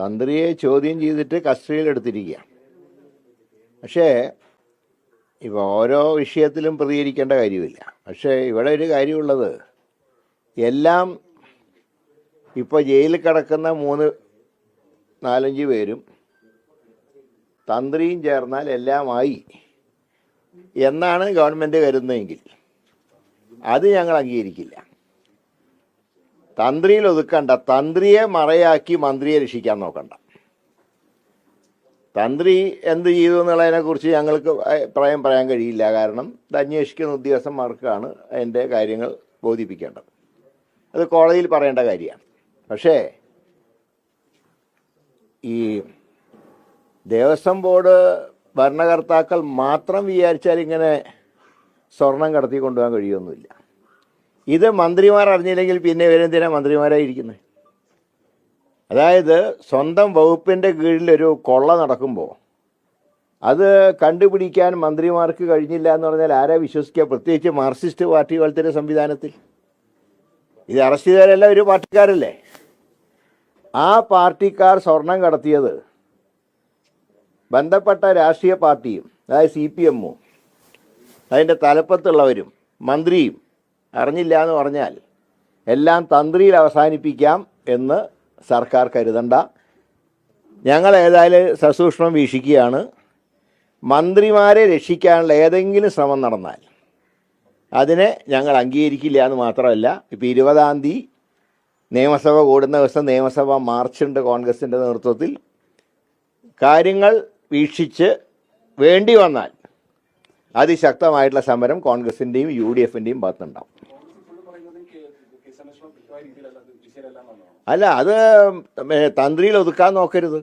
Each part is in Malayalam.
തന്ത്രിയെ ചോദ്യം ചെയ്തിട്ട് കസ്റ്റഡിയിലെടുത്തിരിക്കുക പക്ഷേ ഇപ്പോൾ ഓരോ വിഷയത്തിലും പ്രതികരിക്കേണ്ട കാര്യമില്ല. പക്ഷേ ഇവിടെ ഒരു കാര്യമുള്ളത്. എല്ലാം ഇപ്പോൾ ജയിലിൽ കിടക്കുന്ന മൂന്ന് നാലഞ്ച് പേരും തന്ത്രിയും ചേർന്നാൽ എല്ലാമായി എന്നാണ് ഗവൺമെന്റ് കരുതുന്നതെങ്കിൽ. അത് ഞങ്ങൾ അംഗീകരിക്കില്ല. തന്ത്രിയിൽ ഒതുക്കണ്ട തന്ത്രിയെ മറയാക്കി മന്ത്രിയെ രക്ഷിക്കാൻ നോക്കണ്ട. തന്ത്രി എന്ത് ചെയ്തു എന്നുള്ളതിനെ കുറിച്ച് ഞങ്ങൾക്ക് അഭിപ്രായം പറയാൻ കഴിയില്ല. കാരണം ഇത് അന്വേഷിക്കുന്ന ഉദ്യോഗസ്ഥന്മാർക്കാണ് അതിന്റെ കാര്യങ്ങൾ ബോധിപ്പിക്കേണ്ടത്. അത് കോടതിയിൽ പറയേണ്ട കാര്യമാണ്. പക്ഷേ ഈ ദേവസ്വം ബോർഡ് ഭരണകർത്താക്കൾ മാത്രം വിചാരിച്ചാൽ ഇങ്ങനെ സ്വർണം കടത്തി കൊണ്ടുപോകാൻ കഴിയുമൊന്നുമില്ല ഇത് മന്ത്രിമാർ അറിഞ്ഞില്ലെങ്കിൽ പിന്നെ ഇവരെന്തിനാ മന്ത്രിമാരായിരിക്കുന്നത് അതായത് സ്വന്തം വകുപ്പിന്റെ കീഴിലൊരു കൊള്ള നടക്കുമ്പോൾ അത് കണ്ടുപിടിക്കാൻ മന്ത്രിമാർക്ക് കഴിഞ്ഞില്ല എന്ന് പറഞ്ഞാൽ ആരാ വിശ്വസിക്കുക? പ്രത്യേകിച്ച് മാർക്സിസ്റ്റ് പാർട്ടി പോലത്തെ സംവിധാനത്തിൽ. ഇത് അറസ്റ്റ് ചെയ്തവരെല്ലാം ഒരു പാർട്ടിക്കാരല്ലേ? ആ പാർട്ടിക്കാർ സ്വർണം കടത്തിയത് ബന്ധപ്പെട്ട രാഷ്ട്രീയ പാർട്ടിയും അതായത് സി പി എമ്മും അതിന്റെ തലപ്പത്തുള്ളവരും മന്ത്രിയും അറിഞ്ഞില്ല എന്ന് പറഞ്ഞാൽ എല്ലാം തന്ത്രിയിൽ അവസാനിപ്പിക്കാം എന്ന് സർക്കാർ കരുതണ്ട. ഞങ്ങൾ ഏതായാലും സസൂക്ഷ്മം വീക്ഷിക്കുകയാണ്. മന്ത്രിമാരെ രക്ഷിക്കാനുള്ള ഏതെങ്കിലും ശ്രമം നടന്നാൽ അതിനെ ഞങ്ങൾ അംഗീകരിക്കില്ല എന്ന് മാത്രമല്ല ഇപ്പോൾ ഇരുപതാം തീയതി നിയമസഭ കൂടുന്ന ദിവസം നിയമസഭ മാർച്ചുണ്ട് കോൺഗ്രസിന്റെ നേതൃത്വത്തിൽ. കാര്യങ്ങൾ വീക്ഷിച്ച് വേണ്ടി വന്നാൽ അതിശക്തമായിട്ടുള്ള സമരം കോൺഗ്രസിന്റെയും യു ഡി എഫിന്റെയും ഭാഗത്തുണ്ടാവും അല്ല അത് തന്ത്രിയിൽ ഒതുക്കാൻ നോക്കരുത്.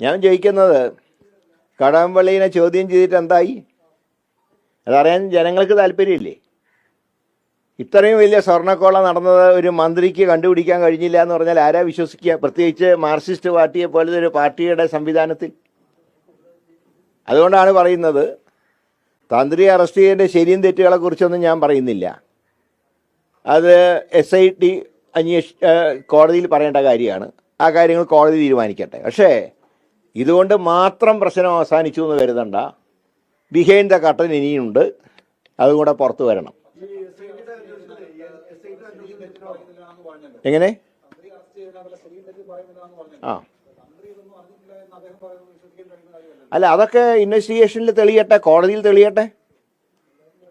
ഞാൻ ജയിക്കുന്നത് കടമ്പള്ളിനെ ചോദ്യം ചെയ്തിട്ട് എന്തായി? അതറിയാൻ ജനങ്ങൾക്ക് താല്പര്യമില്ലേ? ഇത്രയും വലിയ സ്വർണക്കോള നടന്നത് ഒരു മന്ത്രിക്ക് കണ്ടുപിടിക്കാൻ കഴിഞ്ഞില്ല എന്ന് പറഞ്ഞാൽ ആരാ വിശ്വസിക്കുക? പ്രത്യേകിച്ച് മാർക്സിസ്റ്റ് പാർട്ടിയെ പോലത്തെ ഒരു പാർട്ടിയുടെ സംവിധാനത്തിൽ. അതുകൊണ്ടാണ് പറയുന്നത് തന്ത്രി അറസ്റ്റ് ചെയ്യേണ്ട ശരിയും തെറ്റുകളെ കുറിച്ചൊന്നും ഞാൻ പറയുന്നില്ല. അത് എസ് ഐ ടി അന്വേഷ കോടതിയിൽ പറയേണ്ട കാര്യമാണ്. ആ കാര്യങ്ങൾ കോടതി തീരുമാനിക്കട്ടെ. പക്ഷേ ഇതുകൊണ്ട് മാത്രം പ്രശ്നം അവസാനിച്ചു എന്ന് കരുതണ്ട. ബിഹൈൻഡ് ദ കട്ടൻ ഇനിയുണ്ട്. അതും കൂടെ പുറത്തു വരണം. എങ്ങനെ? ആ. അല്ല അതൊക്കെ ഇൻവെസ്റ്റിഗേഷനിൽ തെളിയട്ടെ? കോടതിയിൽ തെളിയട്ടെ?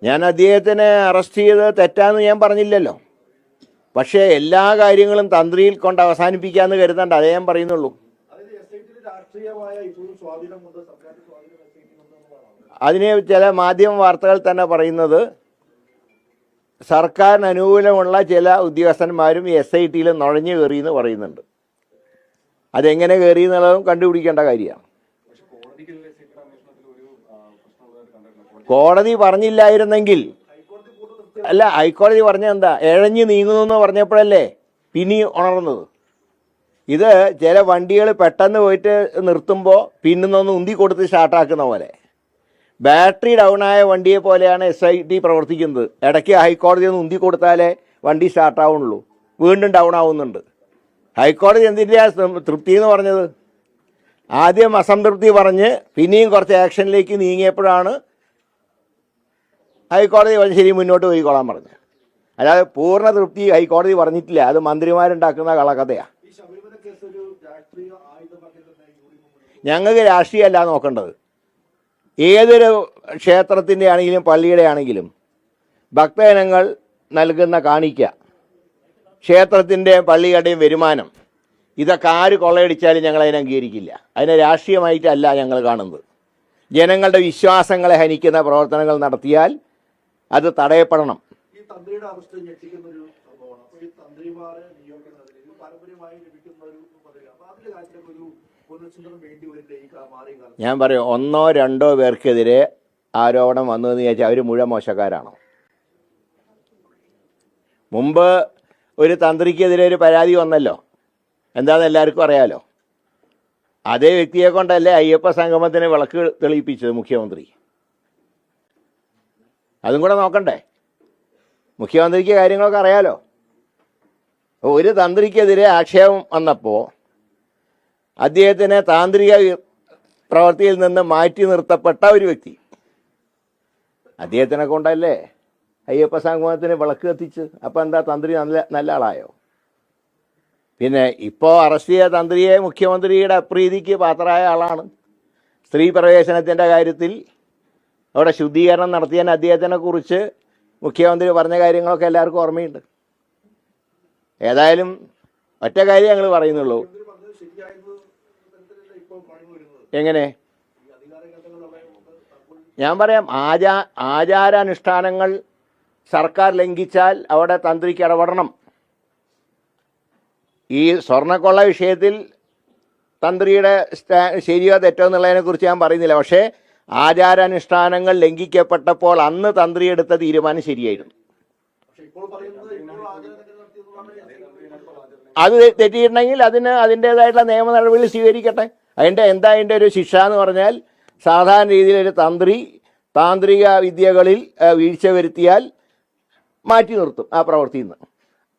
ഞാൻ അദ്ദേഹത്തിനെ അറസ്റ്റ് ചെയ്ത് തെറ്റാന്ന് ഞാൻ പറഞ്ഞില്ലല്ലോ. പക്ഷേ എല്ലാ കാര്യങ്ങളും തന്ത്രിയിൽ കൊണ്ട് അവസാനിപ്പിക്കാന്ന് കരുതണ്ട. അതേ ഞാൻ പറയുന്നുള്ളൂ. അതിനെ ചില മാധ്യമ വാർത്തകൾ തന്നെ പറയുന്നത് സർക്കാരിന് അനുകൂലമുള്ള ചില ഉദ്യോഗസ്ഥന്മാരും എസ് ഐ ടിയിൽ നുഴഞ്ഞു എന്ന് പറയുന്നുണ്ട്. അതെങ്ങനെ കയറി എന്നുള്ളതും കണ്ടുപിടിക്കേണ്ട കാര്യമാണ്. കോടതി പറഞ്ഞില്ലായിരുന്നെങ്കിൽ അല്ല ഹൈക്കോടതി പറഞ്ഞ എന്താ എഴഞ്ഞു നീങ്ങുന്നു എന്ന് പറഞ്ഞപ്പോഴല്ലേ പിന്നി ഉണർന്നത്. ഇത് ചില വണ്ടികൾ പെട്ടെന്ന് പോയിട്ട് നിർത്തുമ്പോൾ പിന്നുന്നൊന്ന് ഉന്തി കൊടുത്ത് സ്റ്റാർട്ടാക്കുന്ന പോലെ. ബാറ്ററി ഡൗൺ ആയ വണ്ടിയെ പോലെയാണ് എസ് ഐ ടി പ്രവർത്തിക്കുന്നത്. ഇടയ്ക്ക് ഹൈക്കോടതി ഒന്ന് ഉന്തി കൊടുത്താലേ വണ്ടി സ്റ്റാർട്ടാവുള്ളൂ വീണ്ടും ഡൗൺ ആവുന്നുണ്ട് ഹൈക്കോടതി എന്തിന്റെയാ തൃപ്തി എന്ന് പറഞ്ഞത്? ആദ്യം അസംതൃപ്തി പറഞ്ഞ് പിന്നെയും കുറച്ച് ആക്ഷനിലേക്ക് നീങ്ങിയപ്പോഴാണ് ഹൈക്കോടതി പറഞ്ഞ് ശരി മുന്നോട്ട് പോയിക്കോളാൻ പറഞ്ഞു. അല്ലാതെ പൂർണ തൃപ്തി ഹൈക്കോടതി പറഞ്ഞിട്ടില്ല. അത് മന്ത്രിമാരുണ്ടാക്കുന്ന കളക്കഥയാണ് ഞങ്ങൾക്ക് രാഷ്ട്രീയമല്ല നോക്കേണ്ടത്. ഏതൊരു ക്ഷേത്രത്തിന്റെ ആണെങ്കിലും പള്ളിയുടെ ആണെങ്കിലും ഭക്തജനങ്ങൾ നൽകുന്ന കാണിക്ക ക്ഷേത്രത്തിന്റെ പള്ളിയുടെയും വരുമാനം ഇതൊക്കെ ആര് കൊള്ളയടിച്ചാലും ഞങ്ങൾ അതിനെ അംഗീകരിക്കില്ല. അതിനെ രാഷ്ട്രീയമായിട്ടല്ല ഞങ്ങൾ കാണുന്നത്. ജനങ്ങളുടെ വിശ്വാസങ്ങളെ ഹനിക്കുന്ന പ്രവർത്തനങ്ങൾ നടത്തിയാൽ അത് തടയപ്പെടണം. ഈ തന്ത്രിയുടെ ഞെട്ടിക്കുന്ന ഒരു സംഭവമാണ്. ഈ തന്ത്രിമാരെ നിയോഗിക്കുന്നതിൽ ഇത് പാരമ്പര്യമായി ലഭിക്കുന്ന ഒരു കാര്യത്തിലൊക്കെ ഒരു വേണ്ടി വരില്ല ഈ കാ- മാറിയ കാലത്ത്? ഞാൻ പറയും ഒന്നോ രണ്ടോ പേർക്കെതിരെ ആരോപണം വന്നതെന്ന് ചോദിച്ചാൽ അവർ മുഴുവൻ മോശക്കാരാണോ? മുമ്പ് ഒരു തന്ത്രിക്കെതിരെ ഒരു പരാതി വന്നല്ലോ. എന്താണെന്ന് എല്ലാവർക്കും അറിയാലോ? അതേ വ്യക്തിയെ കൊണ്ടല്ലേ അയ്യപ്പ സംഗമത്തിന് വിളക്ക് തെളിയിപ്പിച്ചത് മുഖ്യമന്ത്രി. അതും കൂടെ നോക്കണ്ടേ? മുഖ്യമന്ത്രിക്ക് കാര്യങ്ങളൊക്കെ അറിയാലോ. ഒരു തന്ത്രിക്കെതിരെ ആക്ഷേപം വന്നപ്പോൾ അദ്ദേഹത്തിനെ താന്ത്രിക പ്രവൃത്തിയിൽ നിന്ന് മാറ്റി നിർത്തപ്പെട്ട ഒരു വ്യക്തി. അദ്ദേഹത്തിനെ കൊണ്ടല്ലേ അയ്യപ്പ സംഗമത്തിന് വിളക്ക് കത്തിച്ച് അപ്പം എന്താ തന്ത്രി നല്ല നല്ല ആളായോ? പിന്നെ ഇപ്പോൾ അറസ്റ്റ് ചെയ്ത തന്ത്രിയെ മുഖ്യമന്ത്രിയുടെ അപ്രീതിക്ക് പാത്രമായ ആളാണ്. സ്ത്രീ പ്രവേശനത്തിന്റെ കാര്യത്തിൽ അവിടെ ശുദ്ധീകരണം നടത്തിയതിന് അദ്ദേഹത്തിനെ കുറിച്ച് മുഖ്യമന്ത്രി പറഞ്ഞ കാര്യങ്ങളൊക്കെ എല്ലാവർക്കും ഓർമ്മയുണ്ട്. ഏതായാലും ഒറ്റ കാര്യം ഞങ്ങൾ പറയുന്നുള്ളൂ. എങ്ങനെ? ഞാൻ പറയാം ആചാ ആചാരാനുഷ്ഠാനങ്ങൾ സർക്കാർ ലംഘിച്ചാൽ അവിടെ തന്ത്രിക്ക് ഇടപെടണം. ഈ സ്വർണക്കൊള്ള വിഷയത്തിൽ തന്ത്രിയുടെ ശരിയോ തെറ്റോ എന്നുള്ളതിനെക്കുറിച്ച് ഞാൻ പറയുന്നില്ല. പക്ഷേ ആചാരാനുഷ്ഠാനങ്ങൾ ലംഘിക്കപ്പെട്ടപ്പോൾ അന്ന് തന്ത്രി എടുത്ത തീരുമാനം ശരിയായിരുന്നു. അത് തെറ്റിയിട്ടുണ്ടെങ്കിൽ അതിന് അതിന്റേതായിട്ടുള്ള നിയമ നടപടികൾ സ്വീകരിക്കട്ടെ. അതിന്റെ എന്താ അതിന്റെ ഒരു ശിക്ഷ എന്ന് പറഞ്ഞാൽ സാധാരണ രീതിയിൽ ഒരു തന്ത്രി താന്ത്രിക വിദ്യകളിൽ വീഴ്ച വരുത്തിയാൽ മാറ്റി നിർത്തും ആ പ്രവൃത്തിയിൽ നിന്ന്.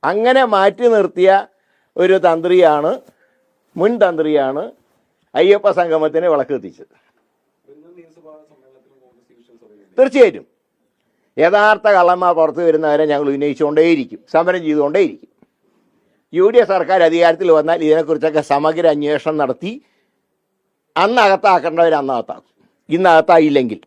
അങ്ങനെ മാറ്റി നിർത്തിയ ഒരു തന്ത്രിയാണ് മുൻ തന്ത്രിയാണ് അയ്യപ്പ സംഗമത്തിന് വിളക്ക് എത്തിച്ചത് തീർച്ചയായിട്ടും. യഥാർത്ഥ കള്ളന്മാർ പുറത്തു വരുന്നവരെ ഞങ്ങൾ ഉന്നയിച്ചുകൊണ്ടേയിരിക്കും സമരം ചെയ്തുകൊണ്ടേയിരിക്കും. യു ഡി എഫ് സർക്കാർ അധികാരത്തിൽ വന്നാൽ ഇതിനെക്കുറിച്ചൊക്കെ സമഗ്ര അന്വേഷണം നടത്തി അന്നകത്താക്കേണ്ടവർ അന്നകത്താക്കും ഇന്നകത്തായില്ലെങ്കിൽ